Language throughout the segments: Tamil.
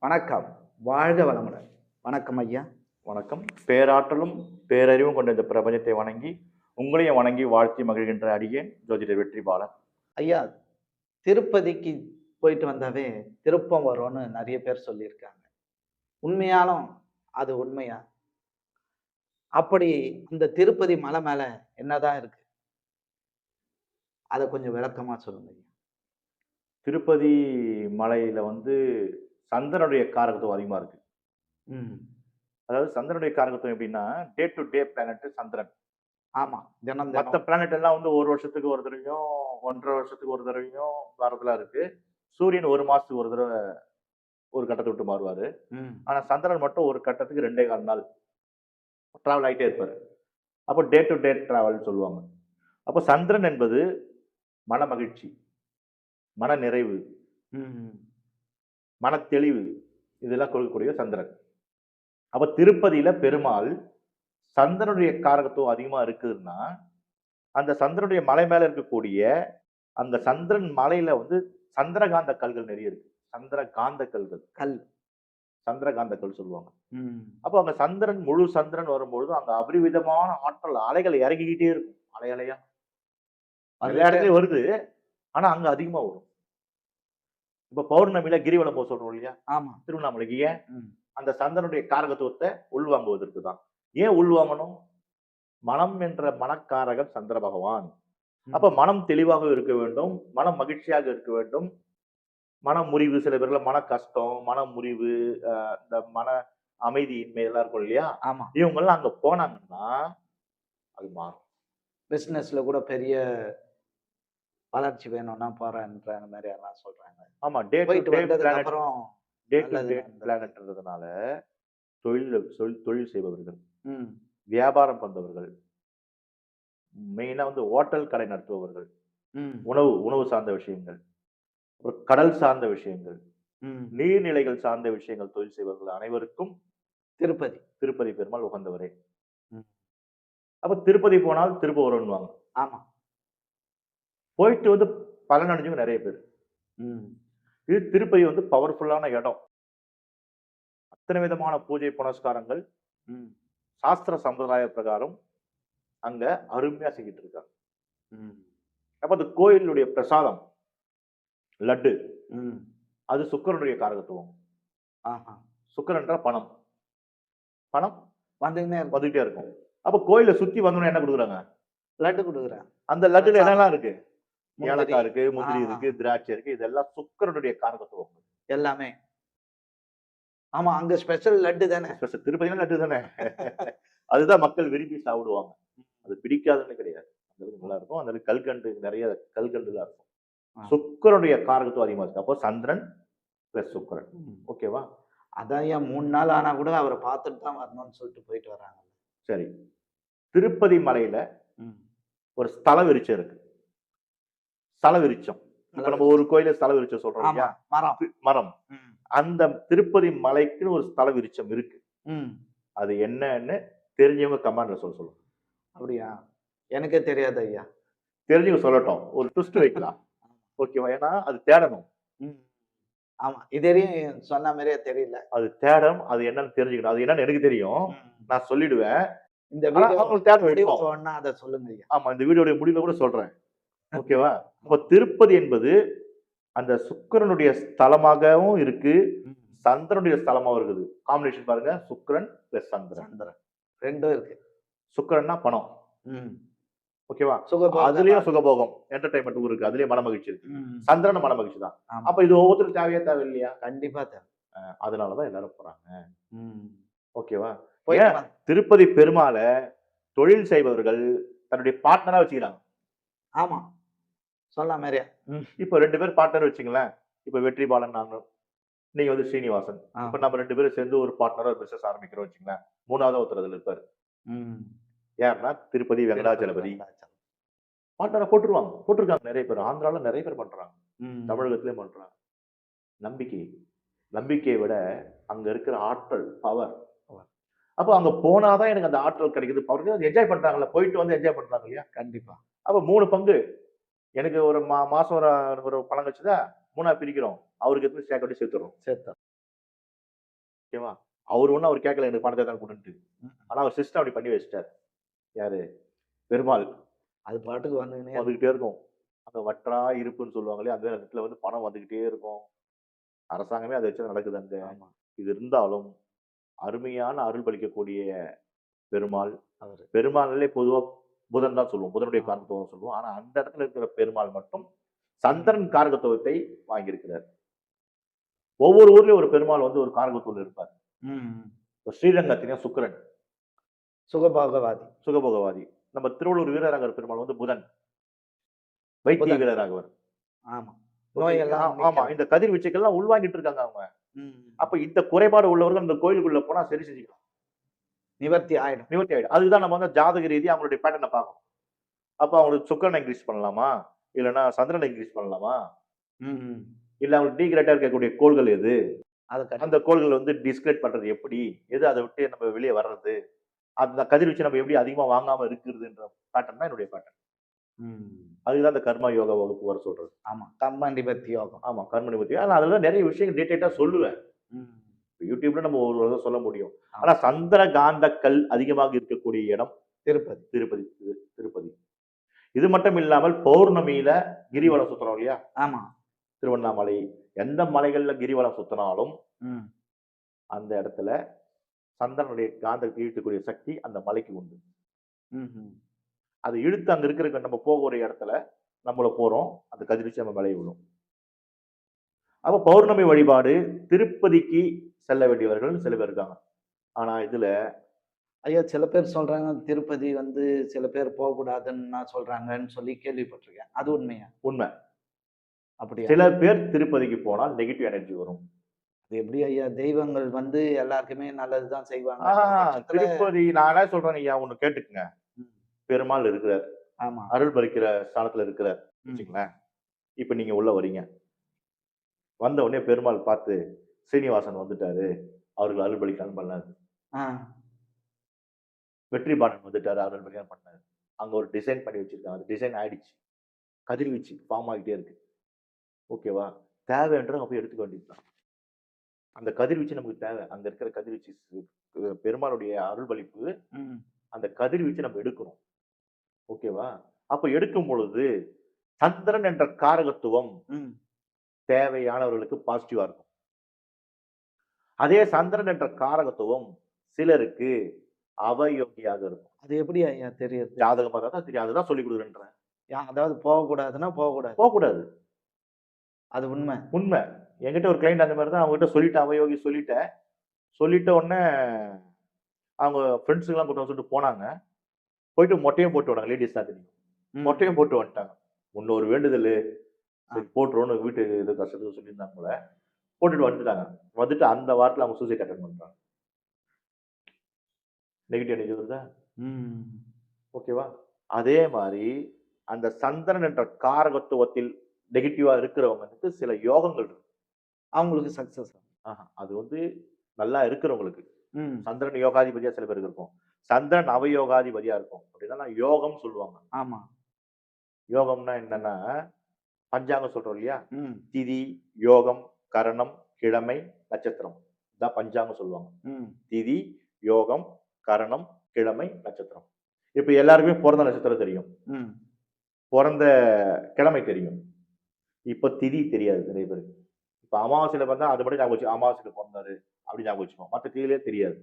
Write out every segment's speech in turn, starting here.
வணக்கம். வாழ்க வளமுடன். வணக்கம் ஐயா. வணக்கம். பேராற்றலும் பேரறிவும் கொண்ட இந்த பிரபஞ்சத்தை வணங்கி உங்களையும் வணங்கி வாழ்த்தி மகிழ்கின்ற அடியேன் ஜோதிடர் வெற்றி பாலன் ஐயா திருப்பதிக்கு போயிட்டு வந்தாவே திருப்பம் வரும்னு நிறைய பேர் சொல்லியிருக்காங்க. உண்மையாலும் அது உண்மையா? அப்படி இந்த திருப்பதி மலை மேல என்னதான் இருக்கு? அதை கொஞ்சம் விளக்கமா சொல்லுங்க ஐயா. திருப்பதி மலையில வந்து சந்திரனுடைய காரகத்துவம் அதிகமா இருக்கு. அதாவது சந்திரனுடைய காரகத்துவம் எப்படின்னா டே டு டே பிளானட் சந்திரன். ஆமா. தினம் மற்ற பிளானட் எல்லாம் வந்து ஒரு வருஷத்துக்கு ஒரு தடவையும் ஒன்றரை வருஷத்துக்கு ஒரு தடவையும் வாரத்துல இருக்கு. சூரியன் ஒரு மாசத்துக்கு ஒரு தடவை ஒரு கட்டத்தை விட்டு மாறுவாரு. ம். ஆனா சந்திரன் மட்டும் ஒரு கட்டத்துக்கு ரெண்டே கால் நாள் டிராவல் ஆகிட்டே இருப்பாரு. அப்போ டே டு டே டிராவல்னு சொல்லுவாங்க. அப்போ சந்திரன் என்பது மன மகிழ்ச்சி மன நிறைவு ம் மன தெளிவு இதெல்லாம் கொடுக்கக்கூடிய சந்திரன். அப்போ திருப்பதியில பெருமாள் சந்திரனுடைய காரகத்துவம் அதிகமா இருக்குதுன்னா அந்த சந்திரனுடைய மலை மேல இருக்கக்கூடிய அந்த சந்திரன் மலையில வந்து சந்திரகாந்த கல்கள் நிறைய இருக்கு. சந்திரகாந்த கல்கள். கல். சந்திரகாந்த கல் சொல்லுவாங்க. ம். அப்போ அங்க சந்திரன் முழு சந்திரன் வரும்பொழுது அங்க அபரிவிதமான ஆற்றல் அலைகள் இறங்கிக்கிட்டே இருக்கும். அலை அலையா. எல்லா இடத்துலயும் வருது. ஆனா அங்க அதிகமா வரும். இப்ப பௌர்ணமியில கிரிவலம் போக சொல்றோம் இல்லையா? ஆமா. திருவண்ணாமலைக்கு. ஏன்? அந்த சந்திரனுடைய காரகத்துவத்தை உள்வாங்குவதற்கு தான் ஏன் உள்வாங்கணும்? மனம் என்ற மனக்காரகன் சந்திர பகவான். அப்ப மனம் தெளிவாக இருக்க வேண்டும் மனம் மகிழ்ச்சியாக இருக்க வேண்டும். மன முறிவு சில பேர்ல மன கஷ்டம் மன முறிவு அஹ் இந்த மன அமைதியின்மை எல்லாம் இருக்கும் இல்லையா? ஆமா. இவங்கெல்லாம் அங்க போனாங்கன்னா அது மாறும். பிஸ்னஸ்ல கூட பெரிய வளர்ச்சி வேணும்னா போறேன்ற மாதிரி எல்லாம் சொல்றாங்க. ஆமா டே போயிட்டு வந்ததுக்கு அப்புறம் டே டு டே. பிளானட்ன்றதுனால தொழில் தொழில் செய்பவர்கள் வியாபாரம் பண்றவர்கள் மெயினா வந்து ஹோட்டல் கடை நடத்துபவர்கள் உணவு உணவு சார்ந்த விஷயங்கள் அப்புறம் கடல் சார்ந்த விஷயங்கள் நீர்நிலைகள் சார்ந்த விஷயங்கள் தொழில் செய்பவர்கள் அனைவருக்கும் திருப்பதி. திருப்பதி பெருமாள் உகந்தவரே. அப்ப திருப்பதி போனால் திருப்ப வரும்னுவாங்க. ஆமா. போயிட்டு வந்து பலன் அடைஞ்சவங்க நிறைய பேர். இது திருப்பதி வந்து பவர்ஃபுல்லான இடம். அத்தனை விதமான பூஜை புனஸ்காரங்கள் ம். சாஸ்திர சம்பிரதாய பிரகாரம் அங்க அருமையா செஞ்சுட்டு இருக்காங்க. ம். அப்ப அந்த கோயிலுடைய பிரசாதம் லட்டு ம். அது சுக்கரனுடைய காரகத்துவம். சுக்கரன்ற பணம். பணம் வந்துக்கினே இருக்கும். வந்துகிட்டே இருக்கும். அப்ப கோயிலை சுத்தி வந்தோம்னா என்ன கொடுக்குறாங்க? லட்டு கொடுக்குறேன் அந்த லட்டுல என்னெல்லாம் இருக்கு? ஏலக்காய் இருக்கு முந்திரி. இருக்கு திராட்சை இருக்கு இதெல்லாம் சுக்கரனுடைய காரகத்துவம். எல்லாமே. ஆமா அங்க ஸ்பெஷல் லட்டு தானே. Special. திருப்பதினா லட்டு தானே. அதுதான் மக்கள் விரும்பி சாப்பிடுவாங்க. அது பிடிக்காதுன்னு கிடையாது. அந்த அளவுக்கு நல்லா இருக்கும். அந்த கல்கண்டு நிறைய கல்கண்டுலாம் இருக்கும். சுக்கரனுடைய காரகத்துவம் அதிகமா இருக்கு. அப்போ சந்திரன் பிளஸ் சுக்கரன். ஓகேவா? அதான் ஏன் மூணு நாள் ஆனா கூட அவரை பார்த்துட்டு தான் வரணும்னு சொல்லிட்டு போயிட்டு வராங்க சரி. திருப்பதி மலையில ஒரு ஸ்தல விருட்சம் இருக்கு. ஸ்தல விருட்சம் இப்ப நம்ம ஒரு கோயில ஸ்தல விருட்சம் சொல்றோம் மரம். மரம். அந்த திருப்பதி மலைக்குன்னு ஒரு ஸ்தல விருட்சம் இருக்கு அது என்னன்னு தெரிஞ்சவங்க கமாண்ட்ல சொல்ல சொல்லுங்க. அப்படியா? எனக்கே தெரியாது ஐயா. தெரிஞ்சவங்க சொல்லட்டும். ஒரு ட்விஸ்ட் வைக்கலாம். ஓகேவா ஏன்னா அது தேடணும். ஆமா. இதுவரையும் சொன்ன மாதிரியே தெரியல. அது தேடணும் அது என்னன்னு தெரிஞ்சுக்கணும். அது என்னன்னு எனக்கு தெரியும். நான் சொல்லிடுவேன். இந்த தேட சொன்னா அதை சொல்லுங்க ஆமா. இந்த வீடியோடைய முடிவுல கூட சொல்றேன். ஓகேவா? அப்ப திருப்பதி என்பது அந்த சுக்கிரனுடைய ஸ்தலமாகவும் இருக்கு. சந்திரனுடைய ஸ்தலமாகவும் இருக்குது. காம்பினேஷன் பாருங்க சுக்கிரன் பிளஸ் சந்திரன். சந்திரன். ரெண்டும் இருக்கு. சுக்கிரன்னா பணம். ம். ஓகேவா? அதுலயும் சுகபோகம் என்டர்டைன்மெண்ட் இருக்கு அதுலயும் மன மகிழ்ச்சி இருக்கு. சந்திரன் மன மகிழ்ச்சி தான். அப்ப இது ஒவ்வொருத்தரும் தேவையா தேவை இல்லையா கண்டிப்பா தேவை. அதனாலதான் எல்லாரும் போறாங்க. ஓகேவா? ஏன்? திருப்பதி பெருமாளை தொழில் செய்பவர்கள் தன்னுடைய பார்ட்னரா வச்சுக்கிறாங்க. ஆமா. சொன்ன மாதிரியே. இப்ப ரெண்டு பேர் பார்ட்னர் வச்சுங்களேன். இப்ப வெற்றி பாலன் நானும் நீங்க வந்து ஸ்ரீனிவாசன் ஆ. இப்ப நம்ம ரெண்டு பேரும் சேர்ந்து ஒரு பார்ட்னரா பிசினஸ் ஆரம்பிக்கிறோம் வச்சுங்களேன். மூணாவது ஒருத்தர் அதுல இருப்பாரு. யாருன்னா திருப்பதி வெங்கடாச்சலபதி. பார்ட்னரா போட்டுருவாங்க. போட்டிருக்காங்க. நிறைய பேர். ஆந்திரால நிறைய பேர் பண்றாங்க. தமிழகத்திலயும் பண்றாங்க. நம்பிக்கை. நம்பிக்கையை விட அங்க இருக்கிற ஆற்றல் பவர் அப்போ அங்க போனாதான் எனக்கு அந்த ஆற்றல் கிடைக்குது. பவர் என்ஜாய் பண்றாங்கல்ல. போயிட்டு வந்து என்ஜாய் பண்றாங்க இல்லையா? கண்டிப்பா. அப்ப மூணு பங்கு. எனக்கு ஒரு மா மாசம் ஒரு ஒரு பணம் வச்சுதா மூணா பிரிக்கிறோம். அவருக்கு எத்தனை சேர்க்க சேர்த்துறோம். சேர்த்தோம் ஓகேவா? அவர் ஒன்றும் அவர் கேட்கல எனக்கு பணத்தை தான் கொடுன்ட்டு. ம். ஆனா அவர் சிஸ்டம் அப்படி பண்ணி வச்சிட்டார். யாரு? பெருமாள். அது பாட்டுக்கு வந்துக்கினே வந்துகிட்டே இருக்கும். அந்த வற்றா இருப்புன்னு சொல்லுவாங்களே அந்த இடத்துல வந்து பணம் வந்துகிட்டே இருக்கும். அரசாங்கமே அதை வச்சு நடக்குது அங்க. இது இருந்தாலும் அருமையான அருள் பலிக்கக்கூடிய பெருமாள். அவரு. பெருமாள்லே பொதுவா புதன் தான் சொல்லுவோம். புதனுடைய காரகத்துவம் சொல்லுவோம். ஆனா அந்த இடத்துல இருக்கிற பெருமாள் மட்டும் சந்திரன் காரகத்துவத்தை வாங்கியிருக்கிறார். ஒவ்வொரு ஊர்லயும் ஒரு பெருமாள் வந்து ஒரு காரகத்துவம் இருப்பார். ஸ்ரீரங்கத்திலையும் சுக்கிரன். சுகபோகவாதி. சுகபோகவாதி. நம்ம திருவள்ளூர் வீரராகவர் பெருமாள் வந்து புதன். வைத்திய. வீரராகவர். ஆமா. நோயெல்லாம் ஆமா இந்த கதிர்வீச்சுக்கெல்லாம் உள்வாங்கிட்டு இருக்காங்க அவங்க. அப்ப இந்த குறைபாடு உள்ளவர்கள் இந்த கோயிலுக்குள்ள போனா சரி செஞ்சுக்கலாம். நிவர்த்தி ஆயிடும். நிவர்த்தி ஆயிடும். அதுதான் நம்ம வந்து ஜாதக ரீதியா அவங்களுடைய பேட்டர்னை பார்க்கணும். அப்ப அவங்களுக்கு சுக்கரனை இன்க்ரீஸ் பண்ணலாமா? இல்லைன்னா சந்திரனை இன்க்ரீஸ் பண்ணலாமா. இல்ல அவங்களுக்கு டீக்ரேட்டா இருக்கக்கூடிய கோள்கள் எது? அது. அந்த கோள்கள் வந்து டிஸ்கிரேட் பண்றது எப்படி? எது அதை விட்டு நம்ம வெளியே வர்றது? அந்த கதிர்வீச்சு நம்ம எப்படி அதிகமா வாங்காம இருக்கிறதுன்ற பேட்டர்ன் தான் என்னுடைய பேட்டர்ன் ம். அதுதான் அந்த கர்மா யோகா வகுப்பு வர சொல்றது. ஆமா கம்ப நிவர்த்தி யோகம். ஆமா கர்ம நிபத்தி அதுல நிறைய விஷயங்கள் டீட்டெயிலா சொல்லுவேன். யூடியூப்ல நம்ம ஒரு தடவை சொல்ல முடியும். ஆனா சந்திர காந்தக்கல் அதிகமாக இருக்கக்கூடிய இடம் திருப்பதி. திருப்பதி திரு- திருப்பதி. இது மட்டும் இல்லாமல் பௌர்ணமியில கிரிவலம் சுத்தணும் இல்லையா? ஆமா. திருவண்ணாமலை. எந்த மலைகள்ல கிரிவலம் சுத்தினாலும். அந்த இடத்துல சந்திரனுடைய காந்தத்தை இழுக்கக்கூடிய சக்தி அந்த மலைக்கு உண்டு. அது இழுத்து அங்க இருக்கிற நம்ம போகக்கூடிய இடத்துல நம்மள போறோம். அந்த கதிர்வீச்சு நம்ம மேலே விழும். அப்ப பௌர்ணமி வழிபாடு திருப்பதிக்கு செல்ல வேண்டியவர்கள் சில பேர் இருக்காங்க. ஆனா இதுல ஐயா சில பேர் சொல்றாங்க திருப்பதி வந்து சில பேர் போகக்கூடாதுன்னு சொல்றாங்கன்னு சொல்லி கேள்விப்பட்டிருக்கேன். அது உண்மையா? உண்மை. அப்படியா? சில பேர் திருப்பதிக்கு போனால் நெகட்டிவ் எனர்ஜி வரும். அது எப்படி ஐயா? தெய்வங்கள் வந்து எல்லாருக்குமே நல்லதுதான் செய்வாங்க. ஆஹ், அந்த பட்சத்துல- திருப்பதி நான் என்ன சொல்றேன் ஐயா ஒண்ணு கேட்டுக்குங்க. பெருமாள் இருக்கிறார். ஆமா. அருள் பலிக்கிற ஸ்தானத்துல இருக்கிறார். வச்சுங்களேன் இப்ப நீங்க உள்ள வரீங்க. வந்த உடனே பெருமாள் பார்த்து ஸ்ரீனிவாசன் வந்துட்டாரு. அவர்கள் அருள் பலிக்கலாம் பண்ணாரு. வெற்றி பாடன் வந்துட்டாரு அருள் பலிக்கலாம் பண்ணாரு. அங்க ஒரு டிசைன் பண்ணி வச்சிருக்காங்க. அந்த டிசைன் ஆயிடுச்சு. கதிர்வீச்சு ஃபார்ம் ஆகிட்டே இருக்கு. ஓகேவா? தேவைன்ற போய் எடுத்துக்க வேண்டியதுதான் அந்த கதிர்வீச்சு நமக்கு தேவை. அங்க இருக்கிற கதிர்வீச்சு பெருமாளுடைய அருள் பலிப்பு ம், அந்த கதிர்வீச்சு நம்ம எடுக்கணும் ஓகேவா? அப்ப எடுக்கும் பொழுது சந்திரன் என்ற காரகத்துவம். தேவையானவர்களுக்கு பாசிட்டிவா இருக்கும். அதே சந்திரன் என்ற காரகத்துவம் சிலருக்கு அவயோகியாக இருக்கும். அது எப்படி ஐயா தெரியுது? ஜாதகம் பார்த்தா தான் தெரியும். அதுதான் சொல்லி கொடுக்குறேன்றேன். அதாவது போகக்கூடாதுன்னா போகக்கூடாது. போகக்கூடாது. அது உண்மை. உண்மை. என்கிட்ட ஒரு கிளைண்ட் அந்த மாதிரி தான். அவங்ககிட்ட சொல்லிட்டேன். அவயோகி சொல்லிட்டேன். சொல்லிட்ட உடனே அவங்க ஃப்ரெண்ட்ஸுக்கெல்லாம் கூட்டம் சொல்லிட்டு போனாங்க. போயிட்டு மொட்டையும் போட்டு விடாங்க லேடிஸ் தான் தெரியும். மொட்டையும் போட்டு வந்துட்டாங்க. இன்னொரு வேண்டுதல். சரி போட்டுருவோன்னு வீட்டு இது கஷ்டத்துக்கு சொல்லியிருந்தாங்க போட்டுட்டு வந்துட்டாங்க. வந்துட்டு அந்த வாரத்தில் அவங்க சூசைட் அட்டன் பண்றாங்க. நெகட்டிவ் எனர்ஜி வருதா? ம். ஓகேவா அதே மாதிரி அந்த சந்திரன் என்ற காரகத்துவத்தில் நெகட்டிவா இருக்கிறவங்களுக்கு சில யோகங்கள் இருக்கு. அவங்களுக்கு சக்சஸ் அது வந்து நல்லா இருக்கிறவங்களுக்கு. ம். சந்திரன் யோகாதிபதியா சில பேருக்கு இருக்கும். சந்திரன் அவயோகாதிபதியா இருக்கும். அப்படின்னா யோகம் சொல்லுவாங்க. ஆமா. யோகம்னா என்னன்னா பஞ்சாங்கம் சொல்றோம் இல்லையா? திதி யோகம் கரணம் கிழமை நட்சத்திரம். இதான் பஞ்சாங்கம் சொல்லுவாங்க. திதி யோகம் கரணம் கிழமை நட்சத்திரம். இப்ப எல்லாருக்குமே பிறந்த நட்சத்திரம் தெரியும். பிறந்த கிழமை தெரியும். இப்ப திதி தெரியாது நிறைய பேருக்கு. இப்ப அமாவாசையில பார்த்தா அது மட்டும் ஞாபகம் வச்சு அமாவாசையில பிறந்தாரு அப்படி ஞாபகம் வச்சுக்கோம் மற்ற திதியிலே தெரியாது.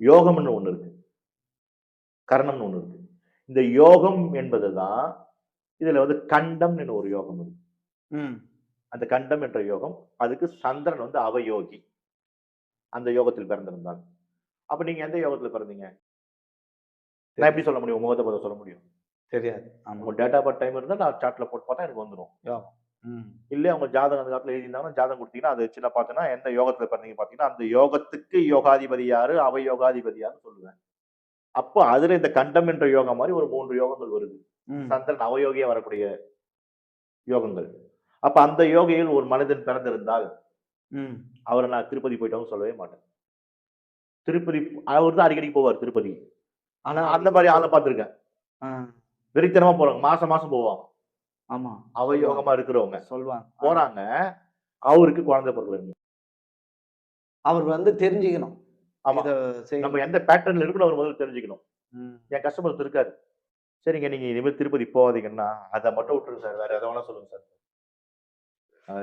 யோகம்னு ஒண்ணு இருக்கு. கரணம்னு ஒண்ணு இருக்கு. இந்த யோகம் என்பதுதான் இதுல வந்து கண்டம்னு ஒரு யோகம் இருக்கு. ம். அந்த கண்டம் என்ற யோகம் அதுக்கு சந்திரன் வந்து அவயோகி. அந்த யோகத்தில் பிறந்திருந்தாங்க அப்ப நீங்க எந்த யோகத்துல பிறந்தீங்க? நான் எப்படி சொல்ல முடியும்? முகத்தை பார்த்து சொல்ல முடியும்? தெரியாது. உங்க டேட்டா பர்த் டைம் இருந்தா நான் சார்ட்ல போட்டு பார்த்தா எனக்கு வந்துடும் இல்ல அவங்க ஜாதகம் அந்த காலத்துல எழுதியிருந்தாங்கன்னா ஜாதகம் கொடுத்தீங்கன்னா அதை வச்சு நான் பார்த்தேன்னா எந்த யோகத்துல பிறந்தீங்க பார்த்தீங்கன்னா அந்த யோகத்துக்கு யோகாதிபதி யாரு? அவ யோகாதிபதி யாருன்னு சொல்லுவேன். அப்போ அதுல இந்த கண்டம் என்ற யோகம் மாதிரி ஒரு மூன்று யோகங்கள் வருது. சந்திரன் அவயோகியா வரக்கூடிய யோகங்கள். அப்ப அந்த யோகியில் ஒரு மனிதன் பிறந்திருந்தால் அவரை நான் திருப்பதி போயிட்டோம்னு சொல்லவே மாட்டேன். திருப்பதி அவர் தான் அடிக்கடி போவார் திருப்பதி. ஆனா அந்த மாதிரி ஆளை பார்த்திருக்கேன். வெறித்தனமா போறாங்க மாசம் மாசம் போவாங்க. ஆமா. அவயோகமா இருக்கிறவங்க. சொல்லுவாங்க போறாங்க. அவருக்கு குழந்தை பிறகு அவர் வந்து தெரிஞ்சுக்கணும். ஆமா. நம்ம எந்த பேட்டர்ன்ல இருக்கணும் அவர் முதல்ல தெரிஞ்சுக்கணும். என் கஸ்டமர் இருக்காரு. சரிங்க. நீங்க இனிமேல் திருப்பதி போகாதீங்கன்னா அதை மட்டும் விட்டுருங்க சார். வேற எதை வேணா சொல்லுங்க சார்.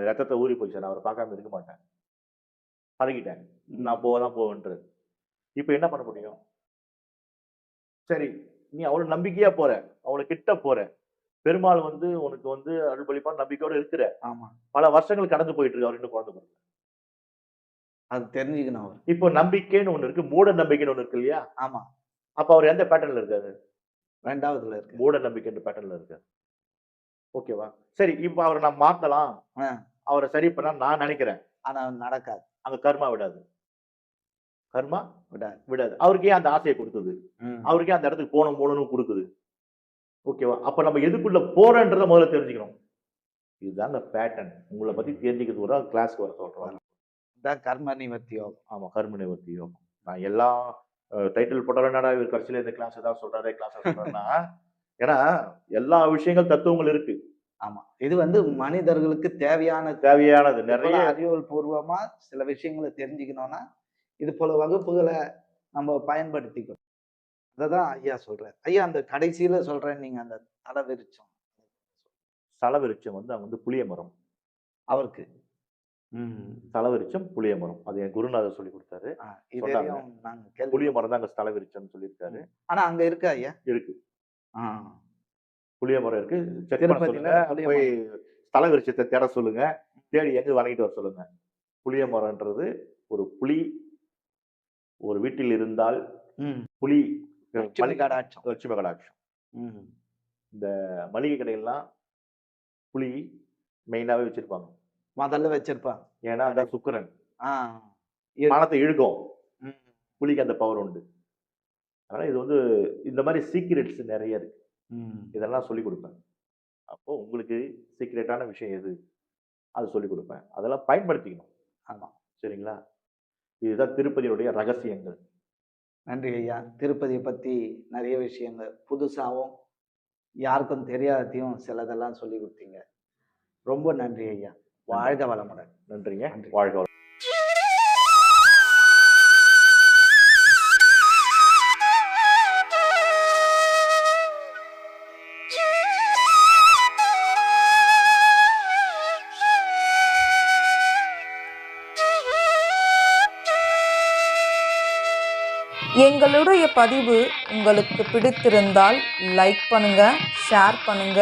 ரத்தத்தை ஊறி போச்சு சார். அவரை பார்க்காம இருக்க மாட்டேன். பழகிட்டேன். நான் போக தான் போவேன்றது இப்போ என்ன பண்ண முடியும்? சரி நீ அவ்வளவு நம்பிக்கையா போற. அவ்வளவு கிட்ட போற. பெருமாள் வந்து உனக்கு வந்து அருள்பளிப்பான் நம்பிக்கையோட இருக்கிற. ஆமா. பல வருஷங்கள் கடந்து போயிட்டு இருக்கு அவர் இன்னும் குழந்தை பிறக்கல. அது தெரிஞ்சுக்கணும் அவர். இப்போ நம்பிக்கைன்னு ஒண்ணு இருக்கு. மூட நம்பிக்கைன்னு ஒண்ணு இருக்கு இல்லையா? ஆமா. அப்ப அவர் எந்த பேட்டர்ன்ல இருக்காரு? ரெண்டாவதுல இருக்கு. மூட நம்பிக்கைன்ற பேட்டர்ன்ல இருக்காரு ஓகேவா சரி இப்போ அவரை நான் மாத்தலாம். அவரை சரி பண்ண நான் நினைக்கிறேன். ஆனா நடக்காது. அங்க கர்மா விடாது. கர்மா விடாது. விடாது. அவருக்கே அந்த ஆசையை கொடுத்தது. ம். அவருக்கே அந்த இடத்துக்கு போகணும் போகணும்னு கொடுக்குது. ஓகேவா அப்ப நம்ம எதுக்குள்ள போறோன்றத முதல்ல தெரிஞ்சுக்கணும். இதுதான் அந்த பேட்டர்ன் உங்களை பத்தி தெரிஞ்சுக்கிறது ஒரு கிளாஸ்க்கு வர சொல்றோம் இதான் கர்ம நிவர்த்தி யோகம். ஆமா கர்ம நிவர்த்தி யோகம். நான் எல்லா டைட்டில் போட்டாலும் என்னடா இவர் கடைசியில இந்த கிளாஸ் ஏதாவது சொல்றாரு கிளாஸ் சொல்றாருன்னா ஏன்னா எல்லா விஷயங்கள் தத்துவங்கள் இருக்கு. ஆமா. இது வந்து மனிதர்களுக்கு தேவையான தேவையானது. நிறைய அறிவியல் பூர்வமா சில விஷயங்களை தெரிஞ்சுக்கணும்னா இது போல வகுப்புகளை நம்ம பயன்படுத்திக்கணும். அததான் ஐயா சொல்றாரு. ஐயா அந்த கடைசியில சொல்றேன் நீங்க அந்த தலை விரிச்சோம் தலவிருச்சம் வந்து அங்க வந்து புளிய மரம். அவருக்கு. தலவிருச்சம் புளிய மரம். அது என் குருநாதர் சொல்லி கொடுத்தாரு. ஆ, நாங்க கேள்வி புளிய மரம் தான் அங்க தலவிருச்சம்னு சொல்லியிருக்காரு. ஆனா அங்க இருக்கா ஐயா? இருக்கு. ஆ, புளிய மரம் இருக்கு. செக் பண்ண சொல்லுங்க. புளிய போய் ஸ்தல விருட்சத்தை தேட சொல்லுங்க. தேடி எங்க வணங்கிட்டு வர சொல்லுங்க. புளிய மரம்ன்றது ஒரு புலி ஒரு வீட்டில் இருந்தால் ம். புலி லட்சுமி மளிகை கடாட்சம் லட்சுமி கடாட்சம் ம். மளிகை கடைகள்லாம் புளி மெயினாவே வச்சிருப்பாங்க. முதல்ல வச்சிருப்பாங்க. ஏன்னா அதான் சுக்கிரன். பணத்தை இழுக்கும். புலிக்கு அந்த பவர் உண்டு. அதனால இது வந்து இந்த மாதிரி சீக்ரெட்ஸ் நிறைய இருக்கு. ம். இதெல்லாம் சொல்லி கொடுப்பேன். அப்போ உங்களுக்கு சீக்ரெட்டான விஷயம் எது? அது சொல்லி கொடுப்பேன். அதெல்லாம் பயன்படுத்திக்கணும். ஆமா. சரிங்களா? இதுதான் திருப்பதியுடைய ரகசியங்கள். நன்றி ஐயா. திருப்பதியை பத்தி நிறைய விஷயங்கள். புதுசாகவும் யாருக்கும் தெரியாததையும் சிலதெல்லாம் சொல்லி கொடுத்தீங்க. ரொம்ப நன்றி ஐயா. வாழ்க வளமுடன் நன்றிங்க நன்றி. வாழ்க. எங்களுடைய பதிவு உங்களுக்கு பிடித்திருந்தால் லைக் பண்ணுங்க ஷேர் பண்ணுங்க